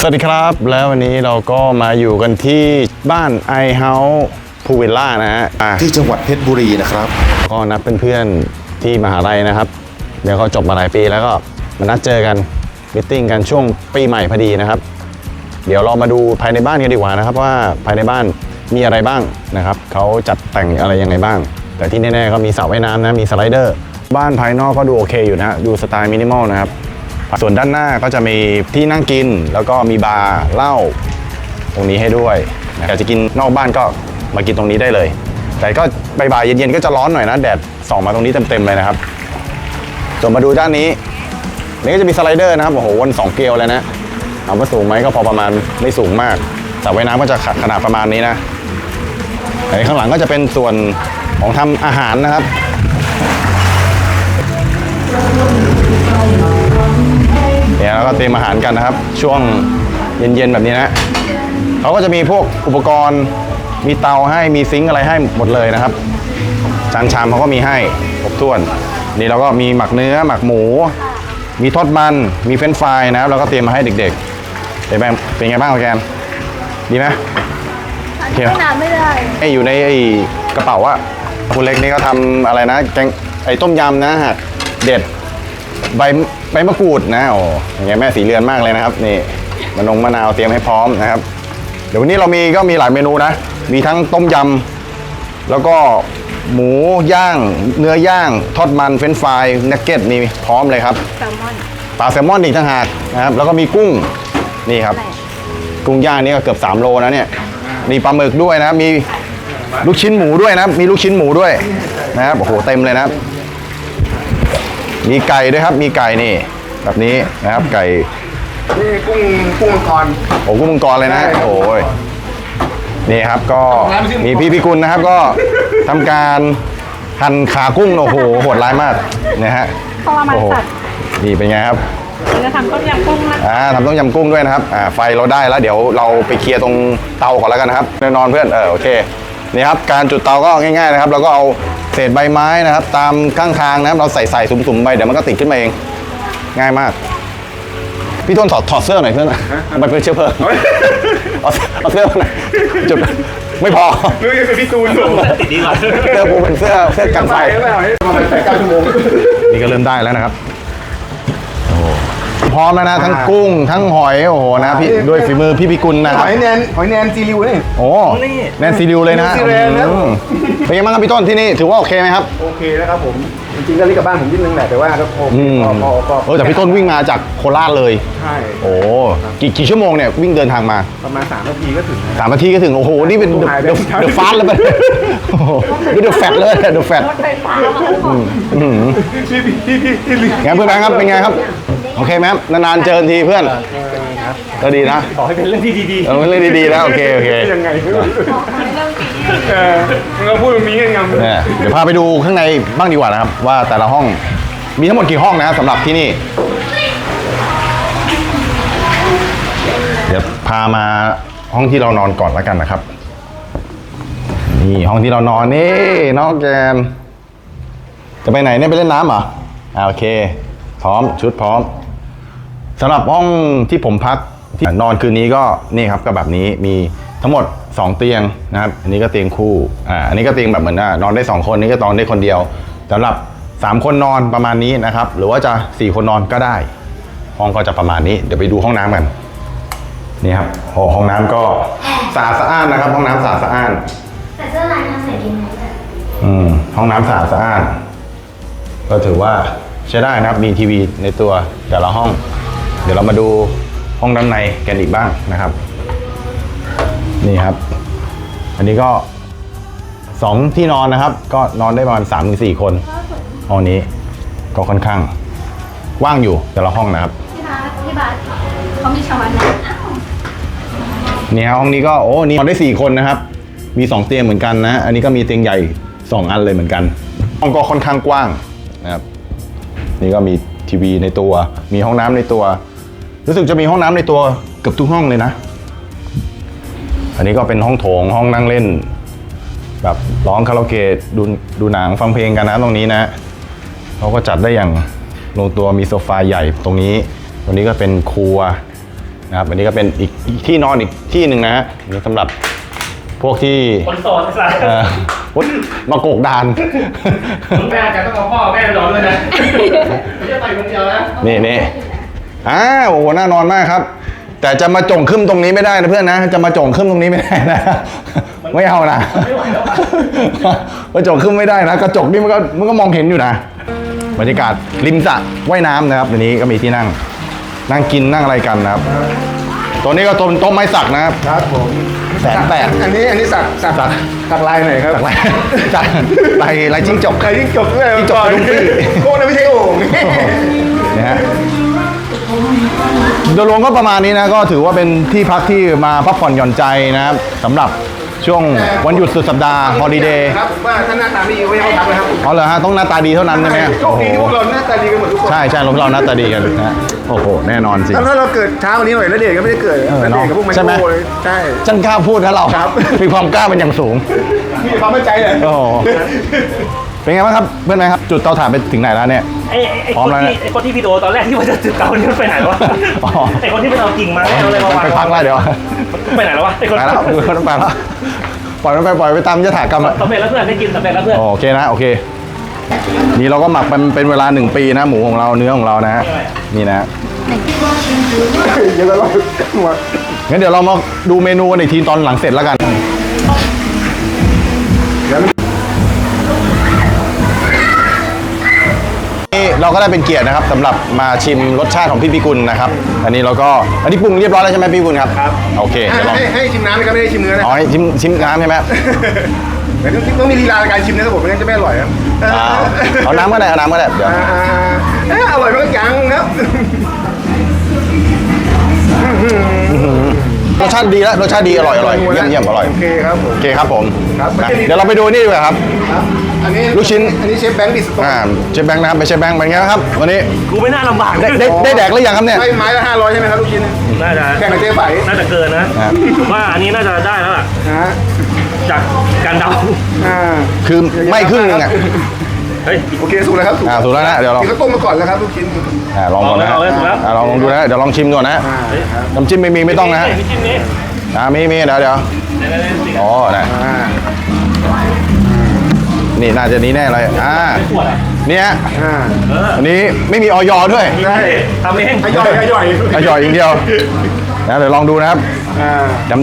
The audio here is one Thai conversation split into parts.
สวัสดีครับ แล้ววันนี้เราก็มาอยู่กันที่บ้านไอเฮาส์พูวิลล่านะฮะอะที่จังหวัดเพชรบุรีนะครับ ก็นัดเพื่อนๆที่มหาลัยนะครับ เดี๋ยวเขาจบมาหลายปีแล้วก็มานัดเจอกันมิทติ้งกันช่วงปีใหม่พอดีนะครับ เดี๋ยวเรามาดูภายในบ้านกันดีกว่านะครับ ว่าภายในบ้านมีอะไรบ้างนะครับเขาจัดแต่งอะไรยังไงบ้าง แต่ที่แน่ๆก็มีสระว่ายน้ำนะมีสไลเดอร์ บ้านภายนอกก็ดูโอเคอยู่นะดูสไตล์มินิมอลนะครับ ส่วนด้านหน้าก็จะมีที่นั่งกิน แล้วก็มีบาร์เหล้าตรงนี้ให้ด้วยอยากจะกินนอกบ้านก็มากินตรงนี้ได้เลย แต่ก็บ่ายๆเย็นๆก็จะร้อนหน่อยนะแดดส่องมาตรงนี้เต็มๆเลยนะครับจนมาดูด้านนี้นี่ก็จะมีสไลเดอร์นะครับโอ้โหวนสองเกลียวเลยนะถามว่าสูงไหมก็พอประมาณไม่สูงมากสระว่ายน้ำก็จะขนาดประมาณนี้นะไอ้ข้างหลังก็จะเป็นส่วนของทำอาหารนะครับ ก็เตรียมอาหารกันนะครับ ช่วงเย็นๆแบบนี้นะเขาก็จะมีพวกอุปกรณ์มีเตาให้มีซิงค์อะไรให้หมดเลยนะครับ จานชามเขาก็มีให้ครบถ้วน นี่เราก็มีหมักเนื้อหมักหมู มีทอดมันมีเฟรนช์ฟรายนะครับแล้วก็เตรียมมาให้เด็กๆเป็นไงเป็นไงบ้างออร์แกนดีไหมทานไม่นานไม่ได้ไออยู่ในไอ้กระเป๋าอะคุณเล็กนี่ก็ทำอะไรนะแกงไอ้ต้มยำนะฮะเด็ด ใบใบมะกรูดนะโอ้อย่างเงี้ยแม่สีเรือนมากเลยนะครับ นี่มะนงมะนาวเตรียมให้พร้อมนะครับ เดี๋ยววันนี้เรามีก็มีหลายเมนูนะ มีทั้งต้มยำแล้วก็หมูย่าง เนื้อย่างทอดมันเฟรนช์ฟรายนักเก็ตนี่พร้อมเลยครับแซลมอนปลาแซลมอนอีกต่างหากนะครับ แล้วก็มีกุ้งนี่ครับ กุ้งย่างนี่ก็เกือบ3โลนะเนี่ยมีปลาหมึกด้วยนะครับมีลูกชิ้นหมูด้วยนะครับมีลูกชิ้นหมูด้วยนะครับโอ้โหเต็มเลยนะครับ มีไก่ด้วยครับ มีไก่นี่ แบบนี้นะครับ ไก่ นี่กุ้งกุ้งมังกร โอ้กุ้งมังกรเลยนะ โอ้ยนี่ครับก็มีพี่พิกุลนะครับ ก็ทำการหั่นขากุ้งโอ้โหโหดร้ายมากนะฮะทรมานโอ้โหสัตว์นี่เป็นไงครับเราจะทำต้มยำกุ้งนะอ่าทำต้มยำกุ้งด้วยนะครับอ่าไฟเราได้แล้วเดี๋ยวเราไปเคลียร์ตรงเตาก่อนแล้วกันนะครับแน่นอนเพื่อนเออโอเค นี่ครับการจุดเตาก็ง่ายๆนะครับเราก็เอาเศษใบไม้นะครับ ตามข้างทางนะครับ เราใส่ใส่ๆสุ่มๆไปเดี๋ยวมันก็ติดขึ้นมาเอง ง่ายมากพี่ต้นถอดถอดเสื้อหน่อยเพื่อนมันเป็นเชื้อเพลิงเอาเอาเสื้อมาหน่อยจุดไม่พอนึกยังเป็นพี่ตูนอยู่เสื้อกูเป็นเสื้อเสื้อกันไฟไปแล้วให้ประมาณแปดเก้าชั่วโมงนี่ก็เริ่มได้แล้วนะครับโอ้โห พร้อมแล้วนะทั้งกุ้งทั้งหอยโอ้โหนะพี่ด้วยฝีมือพี่พิกุลนะคหรับอยแนนหอยแนนซีริวนี่โอ้แนนซีริวเลยนะ แนนซีริวนะอืมเป็นไงบ้างครับพี่ต้นที่นี่ถือว่าโอเคไหมครับโอเคนะครับผม จริงๆก็รีบกลับบ้านผมนิดนึงแหละแต่ว่าก็โอเคอืมพอพอพอเออแต่พี่ต้นวิ่งมาจากโคราชเลย ใช่โอ้กี่กี่ชั่วโมงเนี่ยวิ่งเดินทางมาประมาณสามนาทีก็ถึงนะ สามนาทีก็ถึงโอ้โหนี่เป็นหายไป เดอะเดอะฟาสแล้วไปโอ้โหนี่เดอะแฟตเลยเดอะแฟตรถไฟฟ้ามาแล้วอืมพี่พี่พี่พี่พี่ลิงงั้นเพื่อนแบงค์ครับเป็นไงครับโอเคไหมครับนานๆเจอทีเพื่อนก็ดีนะขอให้เป็นเรื่องที่ดีเออมันเล่นดีๆนะโอเคโอเคๆยังไงไม่รู้เออมึงก็พูดตรงนี้กันงำเนี่ยเดี๋ยวพาไปดูข้างในบ้างดีกว่านะครับ ว่าแต่ละห้องมีทั้งหมดกี่ห้องนะสำหรับที่นี่ เดี๋ยวพามาห้องที่เรานอนก่อนแล้วกันนะครับ นี่ห้องที่เรานอนนี่น้องแกนจะไปไหนเนี่ยไปเล่นน้ำเหรออ่าโอเค พร้อมชุดพร้อมสำหรับห้องที่ผมพักที่นอนคืนนี้ก็นี่ครับก็แบบนี้มีทั้งหมด 2 เตียงนะครับ อันนี้ก็เตียงคู่ อ่า อันนี้ก็เตียงแบบเหมือนน่ะนอนได้ 2 คนอันนี้ก็นอนได้คนเดียวสำหรับ 3 คนนอนประมาณนี้นะครับ หรือว่าจะ 4 คนนอนก็ได้ ห้องก็จะประมาณนี้ เดี๋ยวไปดูห้องน้ำกัน นี่ครับโอ้ห้องน้ำก็สะอาดสะอ้านนะครับ ห้องน้ำสะอาดสะอ้านแต่เสื้อลายทำใส่ดีไหมอืม ห้องน้ำสะอาดสะอ้าน ก็ถือว่าใช้ได้นะครับ มีทีวีในตัวแต่ละห้อง เดี๋ยวเรามาดูห้องด้านในกันอีกบ้างนะครับ นี่ครับ อันนี้ก็สองที่นอนนะครับ ก็นอนได้ประมาณ3ามถึงสคนห้องนี้ก็ค่อนข้างว่างอยู่แต่ละห้องนะครับพี่บาสพี่บาสเขามีชาวบ้านนะอ้าวนี่ครับห้องนี้ก็โอ้นี่นอนได้4คนนะครับ มี2เตียงเหมือนกันนะ อันนี้ก็มีเตียงใหญ่2อันเลยเหมือนกัน ห้องก็ค่อนข้างกว้างนะครับ นี่ก็มีทีวีในตัว มีห้องน้ำในตัว รู้สึกจะมีห้องน้ำในตัวเกือบทุกห้องเลยนะ อันนี้ก็เป็นห้องโถงห้องนั่งเล่น แบบร้องคาราโอเกะดูดูหนังฟังเพลงกันนะตรงนี้นะเขาก็จัดได้อย่างลงตัวมีโซฟาใหญ่ตรงนี้ ตรงนี้ก็เป็นครัวนะครับอันนี้ก็เป็นอีกอีกที่นอนอีกที่หนึ่งนะฮะอันนี่สำหรับพวกที่คนโสดไอ้สัสเอ่อมาโกกดานแม่จะต้องเอาพ่อแม่ไปนอนด้วยนะ ไม่ใช่ไปคนเดียวนะ นี่นี่อ้าวโอ้โหน่านอนมากครับ แต่จะมาจงขึ้นตรงนี้ไม่ได้นะเพื่อนนะ จะมาจงขึ้นตรงนี้ไม่ได้นะ ไม่เอานะไม่ไหวแล้วมาจงขึ้นไม่ได้นะ กระจกนี่มันก็มันก็มองเห็นอยู่นะบรรยากาศริมสระว่ายน้ำนะครับอันนี้ก็มีที่นั่ง นั่งกินนั่งอะไรกันนะครับ ตัวนี้ก็โต๊ะโต๊ะไม้สักนะครับครับผมแสนแปดอันนี้อันนี้สักสักสักสักลายไหนครับสักลายสักลายลายจิ้งจกใครยิ่งจบด้วยจิ้งจกกระดุมปี้โค้งนะไม่ใช่โอ่งนะฮะ โดยรวมก็ประมาณนี้นะก็ถือว่าเป็นที่พักที่มาพักผ่อนหย่อนใจนะครับสำหรับช่วงวันหยุดสุดสัปดาห์ฮอลิเดย์ครับผมว่าถ้าหน้าตาไม่ดีก็ไม่ให้เขาทำนะครับเอาเหรอฮะต้องหน้าตาดีเท่านั้นใช่ไหมโชคดีที่พวกเราหน้าตาดีกันหมดทุกคนใช่ใช่เราเราหน้าตาดีกันนะโอ้โหแน่นอนสิแล้วถ้าเราเกิดเช้าวันนี้หน่อยแล้วเด็กก็ไม่ได้เกิดเออแล้วเนเด็อะกกับพวกไมใช่ไหมโครเลยใช่ช่างกล้าพูดนะเราครับมีความกล้าเป็นอย่างสูงมีความมั่นใจเลยโอ้โหเป็นไงบ้างครับเพื่อนไหมครับ จุดเตาถ่านไปถึงไหนแล้วเนี่ย ไอ้ไอ้ไอ้พร้อคมนแล้วที่ไอ้คนที่วิดีโอตอนแรกที่ว่าจะจุดเตานี่มันไปไหนวะอ๋อไอ้คนที่ไปเอากิ่งไม้เอาอะไรมาวางไปพักแล้วเดี๋ยวไปไหนแล้ววะไอ้คนไปแล้วไปแล้วปล่อยมันไปปล่อยไปตามยถากรรมอะ สำเร็จแล้วเพื่อนได้กินสำเร็จแล้วเพื่อน โอเคนะโอเค นี่เราก็หมักเป็นเป็นเวลาหนึ่งปีนะ หมูของเราเนื้อของเรานะฮะนี่นะเดี๋ยวเราหัวงั้นเดี๋ยวเรามาดูเมนูกันอีกทีตอนหลังเสร็จแล้วกัน เราก็ได้เป็นเกียรตินะครับสำหรับมาชิมรสชาติของพี่พิกุลนะครับ อันนี้เราก็อันนี้ปรุงเรียบร้อยแล้วใช่ไหมพี่พิกุลครับครับโอเคให้เดี๋ยวลองให้ให้ชิมน้ำนะครับไม่ได้ชิมเนื้อนะอ๋อให้ชิมชิมน้ำใช่ไหมครับแต่ต้องต้องมีลีลาในการชิมนะครับผมไม่งั้นจะไม่อร่อยครับอ่าเอาน้ำก็ได้เอาน้ำก็ได้เดี๋ยว อ่าเอ๊ะอร่อยมากยังครับ รสชาติดีแล้วรสชาติดีอร่อยอร่อยเยี่ยมเยี่ยมอร่อยโอเคครับผม โอเคครับผมครับนะเดี๋ยวเราไปดูนี่ดีกว่าครับ ครับ อันนี้ลูกชิ้น อันนี้เชฟแบงค์ดิสโตอ่าเชฟแบงค์นะครับไปเชฟแบงค์เป็นไงบ้างครับวันนี้กูไม่น่าลำบากได้ได้ได้แดกหรือยังครับเนี่ยใช่ไม้ละห้าร้อยใช่ไหมครับลูกชิ้นน่าจะแข่งกับเจ๊ไฝน่าจะเกินนะครับว่าอันนี้น่าจะได้แล้วล่ะนะฮะจากการเดาอ่าคือไม่ครึ่งหนึงอะเฮ้ย โอเคสุกแล้วครับสุกอ่าถูกแล้วนะเดี๋ยวเรากินข้าวต้มมาก่อนแล้วครับลูกชิ้นอ่าลองก่อนนะเอาเลยเอาเลย อ่าลองลองดูนะเดี๋ยวลองชิมก่อนนะอ่าครับน้ำจิ้มไม่มีไม่ต้องนะมีจิ้มนี้อ่ามีมีเดี๋ยวเดี๋ยวอ๋อนะอ่า นี่น่าจะนี้แน่เลยอ่าขวดอะเนี่ยอ่าเอออันนี้ไม่มีออยด้วยได้ทำเองอย่อยอย่อยอร่อยอย่างเดียวนะเดี๋ยวลองดูนะครับอ่า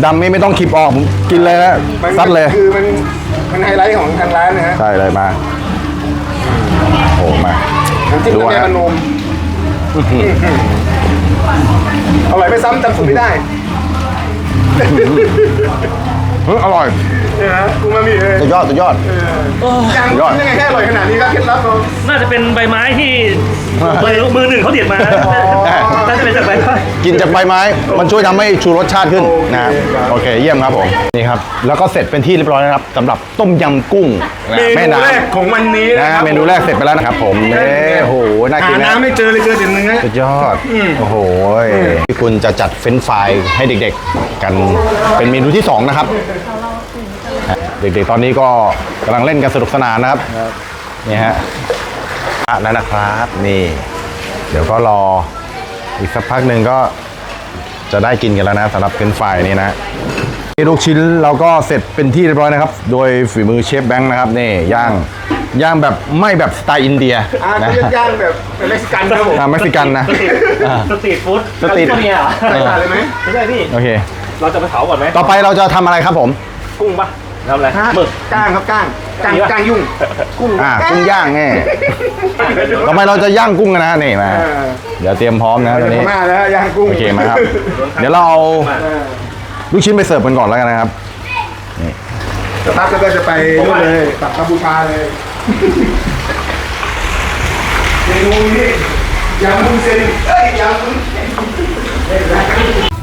ดำๆนี่ไม่ต้องคลิปออกผมกินเลยนะมันซัดเลยคือมันมันไฮไลท์ของทางร้านนะฮะใช่เลยมาโอ้มาน้ำจิ้มดูน้ำแดงฮะมันนมอร่อยไม่ซ้ำจำสูตรไม่ได้ เฮ้ยอร่อยเนี่ยฮะกูมามีเลยสุดยอดสุดยอดยังยอด ยังไงแค่อร่อยขนาดนี้ครับเคล็ดลับเรา น่าจะเป็นใบไม้ที่มือมือหนึ่งเขาเด็ดมาน่าจะเป็นจากใบไม้ กินจากใบไม้ มันช่วยทำให้ชูรสชาติขึ้นนะโอเคครับโอเคเยี่ยมครับผมนี่ครับ แล้วก็เสร็จเป็นที่เรียบร้อยแล้วนะครับสำหรับต้มยำกุ้งนะเมแม่นูน้แรกของวันนี้ำนะนะครับเมนูแรกเสร็จไปแล้วนะครับผมเอ้โหน่าหากินนะน้ำไม่เจอเลยเจอแต่เนื้อ สุดยอดโอ้โหพี่คุณจะจัดเฟรนช์ฟรายให้เด็กๆ กันเป็นเมนูที่2นะครับ เด็กๆตอนนี้ก็กำลังเล่นกันสนุกสนานนะครับนี่ฮะอะแล้วนะครับนี่ เดี๋ยวก็รออีกสักพักหนึ่งก็จะได้กินกันแล้วนะสำหรับเฟรนช์ฟรายนี้นะนี่ลูกชิ้นเราก็เสร็จเป็นที่เรียบร้อยนะครับ โดยฝีมือเชฟแบงค์นะครับนี่ย่างย่างแบบไม่แบบสไตล์อินเดียอ่านะเขาเรียกย่างแบบเม็กซิกันครับผมอ่าเม็กซิกันนะ สตรีทฟู้ดสตรีทตัวเนี้ยเหรอใส่ตาเลยไหมไม่ใช่พี่ โอเค เราจะไปเผาก่อนไหมต่อไปเราจะทำอะไรครับผม กุ้งปะ ทำอะไรฮะหมึกก้างครับก้างก้างมีปะก้างยุ่งกุ้งอ่ากุ้งย่างแน่ต่อไปเราจะย่างกุ้งกันนะนี่มาเออเดี๋ยวเตรียมพร้อมนะตอนเดี๋ยวนี้พม่าแล้วย่างกุ้งโอเคมาครับ เดี๋ยวเราเอาเออลูกชิ้นไปเสิร์ฟกันก่อนแล้วกันนะครับสักพักก็จะไปนู่นเลยปักกัมพูชาเลยเมนูนี้ยำมุ้นเส้นเอ้ยยำมุ้นเส้น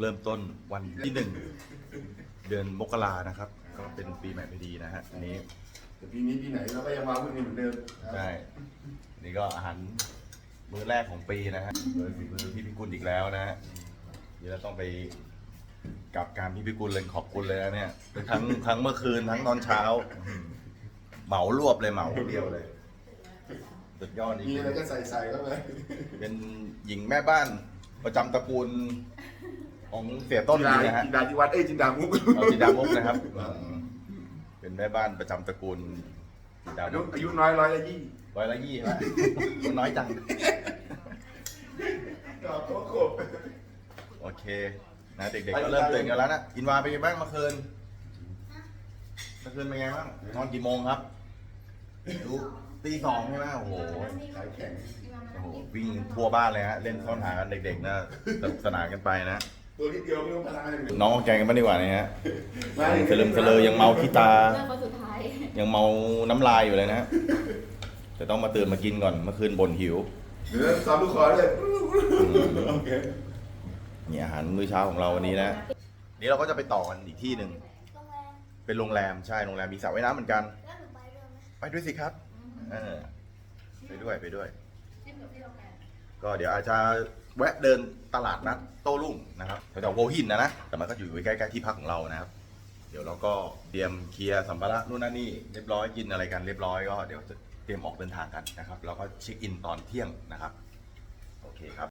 เริ่มต้นวันที่หนึ่งเดือนมกรานะครับ ก็เป็นปีใหม่พอดีนะฮะอันนี้แต่ปีนี้ปีไหนเราก็ยังมาพวกนี้เหมือนเดิมใช่นี่ก็อาหารมื้อแรกของปีนะฮะโดยฝีมือพี่พิกุลอีกแล้วนะฮะเดี๋ยวเราต้องไปกลับการพี่พิกุลเลยขอบคุณเลยนะเนี่ยทั้งทั้งเมื่อคืนทั้งตอนเช้า เหมารวบเลยเหมาเดียวเลยสุดยอดจริมีงอะไรก็ใส่ใส่เข้าไป ๆเป็นหญิงแม่บ้านประจำตระกูล ของเสียต้นจินเลดายนะฮะจินดาที่วัดเอ้ยจินดามุกเอาจินดามุกนะครับเป็นแม่บ้านประจำตระกูลจินดาอายุมุกอายุน้อยร้อยละยี่ร้อยละยี่ฮะน้อยจังก็โคตรขบโอเคนะเด็กๆก็เริ่มตื่นกันแล้วนะอินวาเป็นไงบ้างเมื่อคืนเมื่อคืนเป็นไงบ้างนอนกี่โมงครับดูตีสองใช่ไหมโอ้โหขายแข่ง โอ้โหวิ่งทั่วบ้านเลยฮะเล่นซ่อนหากันเด็กๆนะสนุกสนานกันไปนะ ตัวนิดเดียวไม่รู้พลังอะไรน้องแกงกันบ้างดีกว่านะฮะยังสลึมสลือยังเมาขี้ตา เรื่องคนสุดท้ายยังเมาน้ำลายอยู่เลยนะฮะแต่ต้องมาตื่นมากินก่อนเมื่อคืนบ่นหิวเดี๋ยวซ้อมลูกคอเลยโอเคนี่อาหารมื้อเช้าของเราวันนี้นะนี่เราก็จะไปต่อกันอีกที่หนึ่งโรงแรมเป็นโรงแรมใช่โรงแรมมีสระว่ายน้ำเหมือนกัน แล้วหนูไปด้วยไหมไปด้วยสิครับเออไปด้วยไปด้วยที่หนูที่โรงแรม ก็เดี๋ยวอาจจะ แวะเดินตลาดนัดโต้รุ่งนะครับแถวๆโวหินนะนะ แต่มันก็อยู่ใกล้ๆที่พักของเรานะครับ เดี๋ยวเราก็เตรียมเคลียร์สัมภาระนู่นนั่นนี่เรียบร้อยกินอะไรกันเรียบร้อยก็เดี๋ยวจะเตรียมออกเดินทางกันนะครับ แล้วก็เช็คอินตอนเที่ยงนะครับ โอเคครับ